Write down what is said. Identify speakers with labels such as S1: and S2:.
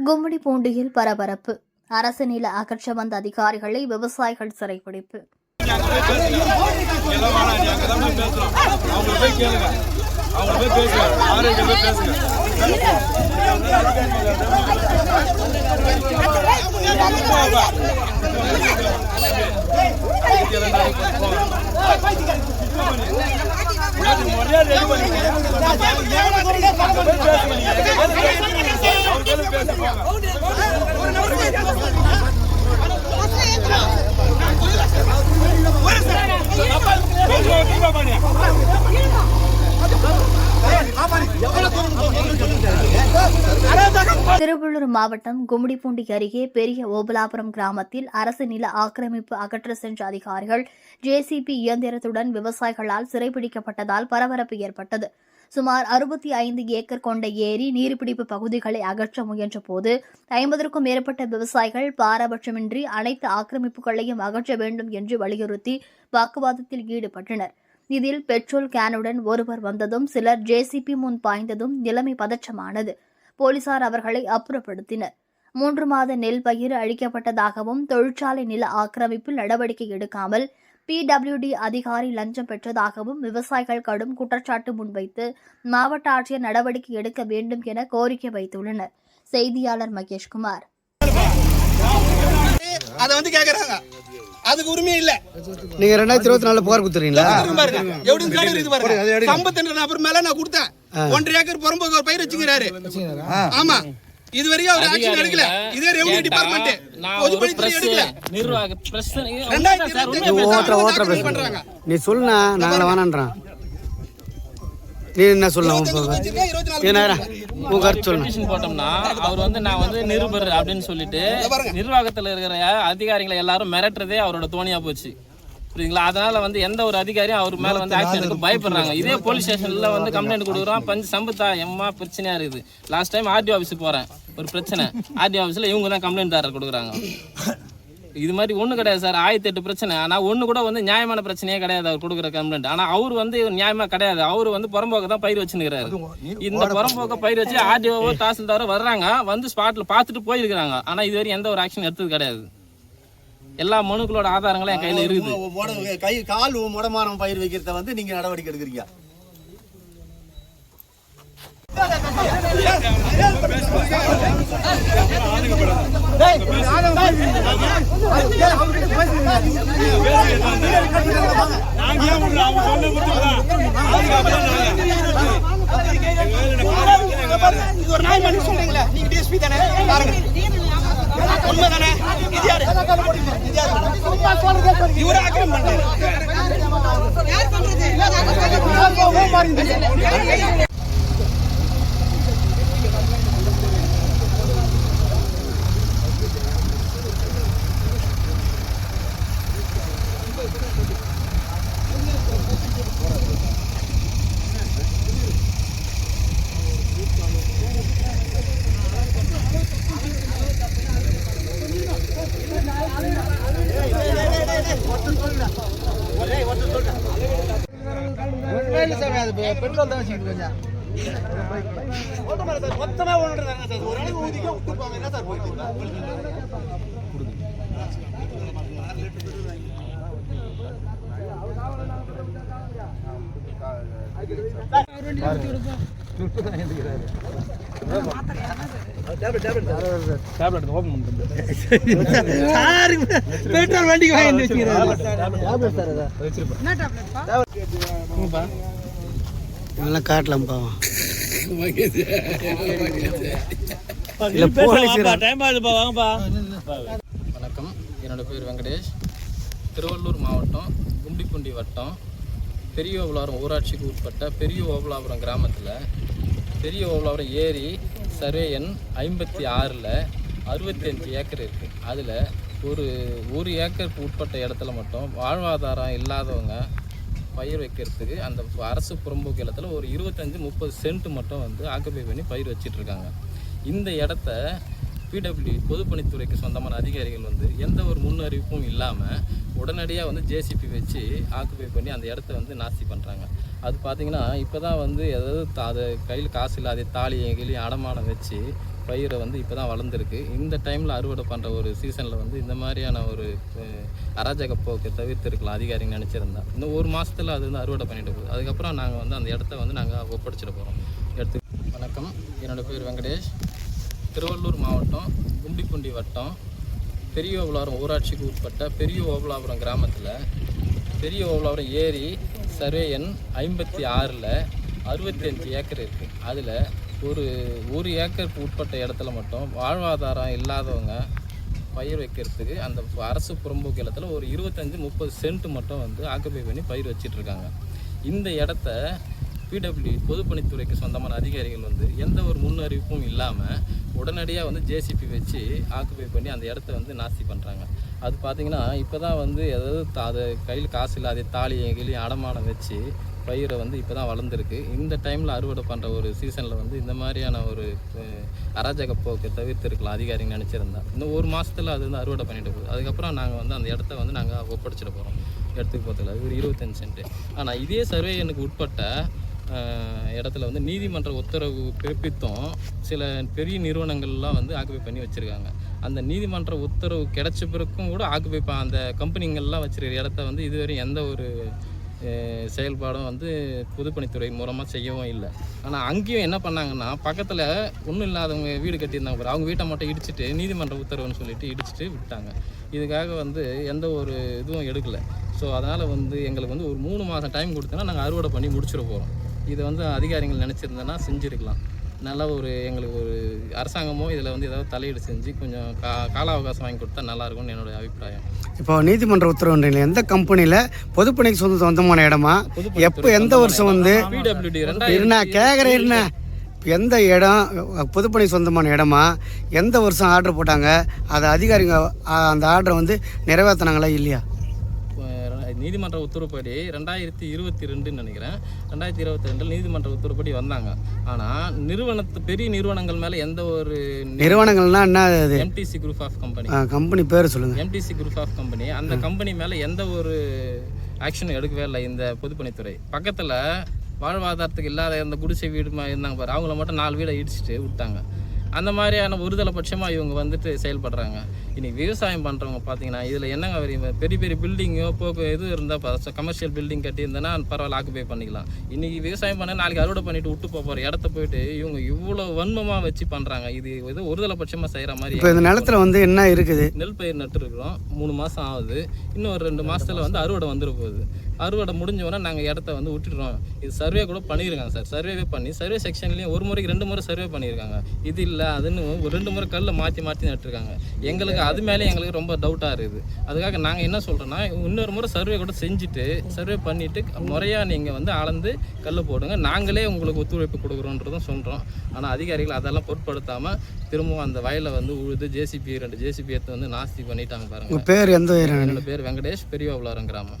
S1: கும்மிடிப்பூண்டியில் பரபரப்பு அரசு நில அகற்ற வந்த அதிகாரிகளை விவசாயிகள்
S2: சிறைபிடிப்பு மரியாதை
S1: திருவள்ளூர் மாவட்டம் கும்மிடிப்பூண்டி அருகே பெரிய ஓபலாபுரம் கிராமத்தில் அரசு நில ஆக்கிரமிப்பு அகற்ற சென்ற அதிகாரிகள் ஜேசிபி இயந்திரத்துடன் விவசாயிகளால் சிறைபிடிக்கப்பட்டதால் பரபரப்பு ஏற்பட்டது. சுமார் அறுபத்தி ஐந்து ஏக்கர் கொண்ட ஏரி நீர்பிடிப்பு பகுதிகளை அகற்ற முயன்றபோது ஐம்பதற்கும் மேற்பட்ட விவசாயிகள் பாரபட்சமின்றி அனைத்து ஆக்கிரமிப்புகளையும் அகற்ற வேண்டும் என்று வலியுறுத்தி வாக்குவாதத்தில் ஈடுபட்டனர். இதில் பெட்ரோல் கேனுடன் ஒருவர் வந்ததும் சிலர் ஜேசிபி முன் பாய்ந்ததும் நிலைமை பதற்றமானது. போலீசார் அவர்களை அப்புறப்படுத்தினர். மூன்று மாத நெல் பயிர் அழிக்கப்பட்டதாகவும் தொழிற்சாலை நில ஆக்கிரமிப்பில் நடவடிக்கை எடுக்காமல் பிடபிள்யூடி அதிகாரி லஞ்சம் பெற்றதாகவும் விவசாயிகள் கடும் குற்றச்சாட்டு முன்வைத்து மாவட்ட ஆட்சியர் நடவடிக்கை எடுக்க வேண்டும் என கோரிக்கை வைத்துள்ளனர். செய்தியாளர் மகேஷ்குமார்.
S3: அதை வந்து கேக்குறாங்க. அதுக்கு உரிமை இல்ல.
S4: நீங்க ரெண்டாயிரத்தி இருபத்தி நாலுல புகார் கொடுத்துறீங்களா?
S3: இருக்கு பாருங்க. எவ்வளவு காடு இருக்கு பாருங்க ஐம்பத்தி நபர் மேல நான் கொடுத்தேன். ஒன்றரை ஏக்கர் புறம்போக்கு ஒரு பயிர் வச்சுக்கிறாரு. ஆமா. இது வரைக்கும் அவர் ஆக்ஷன் எடுக்கல. இதே ரெவன்யூ டிபார்ட்மெண்ட் பொதுப்பணித்துறை எடுக்கல.
S5: நிர்வாக
S4: நீ சொல்லுண்ணா நாங்கள வேணான்றான் நீ என்ன சொல்லலாம் உன் கருத்து சொல்லணும்
S5: போட்டோம்னா அவர் வந்து நான் வந்து நிருபர் அப்படின்னு சொல்லிட்டு நிர்வாகத்துல இருக்கிற அதிகாரிகளை எல்லாரும் மிரட்டுறதே அவரோட தோணியா போச்சு. புரியுதுங்களா? அதனால வந்து எந்த ஒரு அதிகாரியும் அவர் மேல வந்து ஆக்ஷன் எடுக்க பயப்படுறாங்க. இதே போலீஸ் ஸ்டேஷன்ல வந்து கம்ப்ளைண்ட் கொடுக்குறோம். பஞ்சு சம்பத்தா எம்மா பிரச்சனையா இருக்குது. லாஸ்ட் டைம் ஆர்டிஓ ஆஃபீஸுக்கு போறேன். ஒரு பிரச்சனை. ஆர்டிஓ ஆஃபீஸ்ல இவங்க தான் கம்ப்ளைண்ட் தாரர் கொடுக்குறாங்க. இது மாதிரி ஒண்ணு கிடையாது சார். ஆயிரத்தி எட்டு பிரச்சனை. ஆனா ஒண்ணு கூட வந்து நியாயமான பிரச்சனையே கிடையாது அவர் கொடுக்குற கம்ப்ளைண்ட் ஆனா அவர் வந்து நியாயமாக கிடையாது. அவர் வந்து புறம்போக்க தான் பயிர் வச்சுருக்கிறாரு இந்த புறம்போக்க பயிர் வச்சு ஆர்டிஓ தாசில்தாரோ வர்றாங்க. வந்து ஸ்பாட்ல பார்த்துட்டு போயிருக்கிறாங்க. ஆனா இது எந்த ஒரு ஆக்ஷன் எடுத்தது கிடையாது. எல்லா மனுக்களோட ஆதாரங்களும் என் கையில இருக்குது.
S6: முட- கை கால் முடமானம் பயிர் வைக்கிறத வந்து நீங்க நடவடிக்கை எடுக்கிறீங்க.
S3: இது ஒரு நாய் சொல்றீங்களா? நீங்க டிஎஸ்பி தானே? பாருங்க. உண்மை தானே இது யாரு? இவரே ஆக்கிரம் பண்றாரு
S6: பெட்ரோல் தான் வச்சுக்கிட்டு கொஞ்சம் மொத்தமா ஒன்று சார் ஒரு அளவு ஊதிக்க விட்டுப்பாங்க என்ன சார் போயிட்டு
S3: பெட்ரோல் வண்டிக்கு வாங்கி வச்சுக்கிறாரு
S4: இதெல்லாம் காட்டலாம் பாவம்.
S5: வணக்கம். என்னோட பேர் வெங்கடேஷ். திருவள்ளூர் மாவட்டம் குண்டிக்குண்டி வட்டம். பெரிய ஓபலாபுரம் ஊராட்சிக்கு உட்பட்ட பெரிய ஓபலாபுரம் கிராமத்தில். பெரிய ஓபலாபுரம் ஏரி சர்வே எண் ஐம்பத்தி ஆறில் அறுபத்தி அஞ்சு ஏக்கர் இருக்குது அதில் ஒரு ஒரு ஏக்கருக்கு உட்பட்ட இடத்துல மட்டும் வாழ்வாதாரம் இல்லாதவங்க பயிர் வைக்கிறதுக்கு அந்த அரசு புறம்போக்கு இடத்துல ஒரு இருபத்தஞ்சி முப்பது சென்ட் மட்டும் வந்து ஆக்குபை பண்ணி பயிர் வச்சிட்டு இருக்காங்க இந்த இடத்த பிடபிள்யூ பொதுப்பணித்துறைக்கு சொந்தமான அதிகாரிகள் வந்து எந்த ஒரு முன் அறிவிப்பும் இல்லாமல் உடனடியாக வந்து ஜேசிபி வச்சு ஆக்குபை பண்ணி அந்த இடத்த வந்து நாஸ்தி பண்ணுறாங்க அது பார்த்தீங்கன்னா இப்போ தான் வந்து ஏதாவது அது கையில் காசு இல்லாத தாலியை கிளியும் அடமானம் வச்சு பயிரை வந்து இப்போ தான் வளர்ந்துருக்கு. இந்த டைமில் அறுவடை பண்ணுற ஒரு சீசனில் வந்து இந்த மாதிரியான ஒரு அராஜக போக்கை தவிர்த்துருக்கலாம் அதிகாரிங்க நினச்சிருந்தா. இந்த ஒரு மாதத்தில் அது வந்து அறுவடை பண்ணிட்டு போகுது. அதுக்கப்புறம் நாங்கள் வந்து அந்த இடத்த வந்து நாங்கள் ஒப்படைச்சிட போகிறோம் எடுத்து வணக்கம். என்னோட பேர் வெங்கடேஷ். திருவள்ளூர் மாவட்டம் குண்டிப்பூண்டி வட்டம் பெரிய ஓபலாபுரம் ஊராட்சிக்கு உட்பட்ட பெரிய ஓபலாபுரம் கிராமத்தில். பெரிய ஓபலாபுரம் ஏரி சர்வே எண் ஐம்பத்தி ஆறில் அறுபத்தி அஞ்சு ஏக்கர் இருக்குது அதில் ஒரு ஒரு ஏக்கருக்கு உட்பட்ட இடத்துல மட்டும் வாழ்வாதாரம் இல்லாதவங்க பயிர் வைக்கிறதுக்கு அந்த அரசு புறம்போக்கு இடத்துல ஒரு இருபத்தஞ்சி முப்பது சென்ட் மட்டும் வந்து ஆக்குபை பண்ணி பயிர் வச்சிட்ருக்காங்க. இந்த இடத்த பிடபிள்யூ பொதுப்பணித்துறைக்கு சொந்தமான அதிகாரிகள் வந்து எந்த ஒரு முன் அறிவிப்பும் இல்லாமல் உடனடியாக வந்து ஜேசிபி வச்சு ஆக்குபை பண்ணி அந்த இடத்த வந்து நாஸ்தி பண்ணுறாங்க அது பார்த்தீங்கன்னா இப்போ தான் வந்து ஏதாவது அது கையில் காசு இல்லாத தாலியை கிளியும் அடமானம் வச்சு பயிரை வந்து இப்போ தான் வளர்ந்துருக்கு. இந்த டைமில் அறுவடை பண்ணுற ஒரு சீசனில் வந்து இந்த மாதிரியான ஒரு அராஜக போக்கை தவிர்த்துருக்கலாம் அதிகாரிங்க நினச்சிருந்தா இன்னும் ஒரு மாதத்தில் அது வந்து அறுவடை பண்ணிட்டு போகுது. அதுக்கப்புறம் நாங்கள் வந்து அந்த இடத்த வந்து நாங்கள் ஒப்படைச்சிட போகிறோம் இடத்துக்கு போகிறதுல ஒரு இருபத்தஞ்சு சென்ட் ஆனால் இதே சர்வே எனக்கு உட்பட்ட இடத்துல வந்து நீதிமன்ற உத்தரவு பிறப்பித்தும் சில பெரிய நிறுவனங்கள்லாம் வந்து ஆக்குபை பண்ணி வச்சுருக்காங்க. அந்த நீதிமன்ற உத்தரவு கிடைச்ச பிறக்கும் கூட ஆக்குபை அந்த கம்பெனிங்கள்லாம் வச்சுருக்கிற இடத்த வந்து இதுவரையும் எந்த ஒரு செயல்பாடும் வந்து பொதுப்பணித்துறை மூலமாக செய்யவும் இல்லை. ஆனால் அங்கேயும் என்ன பண்ணாங்கன்னா பக்கத்தில் ஒன்றும் இல்லாதவங்க வீடு கட்டியிருந்தாங்க அவங்க வீட்டை மட்டும் இடிச்சிட்டு நீதிமன்ற உத்தரவுன்னு சொல்லிட்டு இடிச்சிட்டு விட்டாங்க. இதுக்காக வந்து எந்த ஒரு இதுவும் எடுக்கலை. ஸோ அதனால் வந்து எங்களுக்கு வந்து ஒரு மூணு மாதம் டைம் கொடுத்தோன்னா நாங்கள் அறுவடை பண்ணி முடிச்சிட போகிறோம் இதை வந்து அதிகாரிகள் நினச்சிருந்தேன்னா செஞ்சுருக்கலாம். நல்ல ஒரு எங்களுக்கு ஒரு அரசாங்கமோ இதில் வந்து ஏதாவது தலையீடு செஞ்சு கொஞ்சம் கா கால அவகாசம் வாங்கி கொடுத்தா நல்லா இருக்கும்னு என்னுடைய அபிப்பிராயம்.
S4: இப்போ நீதிமன்ற உத்தரவுன்றீங்களா எந்த கம்பெனியில் பொதுப்பணிக்கு சொந்த சொந்தமான இடமா? எப்போ எந்த வருஷம் வந்து?
S5: பிடபிள்யூடி ரெண்டாயிரத்தி
S4: கேட்குறேன் இருண்ணா. எந்த இடம் பொதுப்பணி சொந்தமான இடமா? எந்த வருஷம் ஆர்டர் போட்டாங்க? அதை அதிகாரிங்க அந்த ஆர்டரை வந்து நிறைவேற்றினாங்களா இல்லையா?
S5: நீதிமன்ற உத்தரவுப்படி ரெண்டாயிரத்தி இருபத்தி ரெண்டுன்னு நினைக்கிறேன். ரெண்டாயிரத்தி இருபத்தி ரெண்டில் நீதிமன்ற உத்தரவுப்படி வந்தாங்க. ஆனால் நிறுவனத்து பெரிய நிறுவனங்கள் மேலே எந்த ஒரு
S4: நிறுவனங்கள்னா என்ன
S5: MTC group of
S4: company company பேர் சொல்லுங்கள்
S5: எம்டிசி குரூப் ஆஃப் கம்பெனி அந்த கம்பெனி மேலே எந்த ஒரு ஆக்ஷனும் எடுக்கவே இல்லை இந்த பொதுப்பணித்துறை. பக்கத்தில் வாழ்வாதாரத்துக்கு இல்லாத இந்த குடிசை வீடு இருந்தாங்க பாரு. அவங்கள மட்டும் நாலு வீடை இடிச்சிட்டு விட்டாங்க. அந்த மாதிரியான ஒருதலை பட்சமாக இவங்க வந்துட்டு செயல்படுறாங்க. இன்னைக்கு விவசாயம் பண்ணுறவங்க பார்த்தீங்கன்னா இதில் என்னங்க வரையும் பெரிய பெரிய பில்டிங்கோ போக்கு இது இருந்தால் கமர்ஷியல் பில்டிங் கட்டி இருந்தேன்னா பரவாயில்ல ஆக்குபை பண்ணிக்கலாம். இன்னைக்கு விவசாயம் பண்ண நாளைக்கு அறுவடை பண்ணிட்டு விட்டு போகிற இடத்த போயிட்டு இவங்க இவ்வளோ வன்மமாக வச்சு பண்ணுறாங்க இது இது ஒருதலை பட்சமாக செய்கிற மாதிரி
S4: இப்போ இந்த நிலத்துல வந்து என்ன இருக்குது?
S5: நெல் பயிர் நட்டுருக்குறோம். மூணு மாதம் ஆகுது. இன்னும் ஒரு ரெண்டு மாதத்தில் வந்து அறுவடை வந்துட போகுது. அறுவடை முடிஞ்ச உடனே நாங்கள் இடத்த வந்து விட்டுடுறோம். இது சர்வே கூட பண்ணியிருக்காங்க சார். சர்வேவே பண்ணி சர்வே செக்ஷன்லேயும் ஒரு முறைக்கு ரெண்டு முறை சர்வே பண்ணியிருக்காங்க. இது இல்லை அதுன்னு ஒரு ரெண்டு முறை கல்லை மாற்றி மாற்றி நட்டுருக்காங்க. எங்களுக்கு அது மேலே எங்களுக்கு ரொம்ப டவுட்டாக இருக்குது. அதுக்காக நாங்கள் என்ன சொல்கிறோன்னா இன்னொரு முறை சர்வே கூட செஞ்சுட்டு சர்வே பண்ணிவிட்டு முறையாக நீங்கள் வந்து அளந்து கல் போடுங்க. நாங்களே உங்களுக்கு ஒத்துழைப்பு கொடுக்குறோன்றதும் சொல்கிறோம் ஆனால் அதிகாரிகள் அதெல்லாம் பொருட்படுத்தாமல் திரும்பவும் அந்த வயலை வந்து உழுது ஜேசிபி ரெண்டு ஜேசிபி எடுத்து வந்து நாஸ்தி பண்ணிட்டாங்க பாருங்க.
S4: பேர் எந்த
S5: பேர் வெங்கடேஷ் பெரியவாபுலாரம் கிராமம்.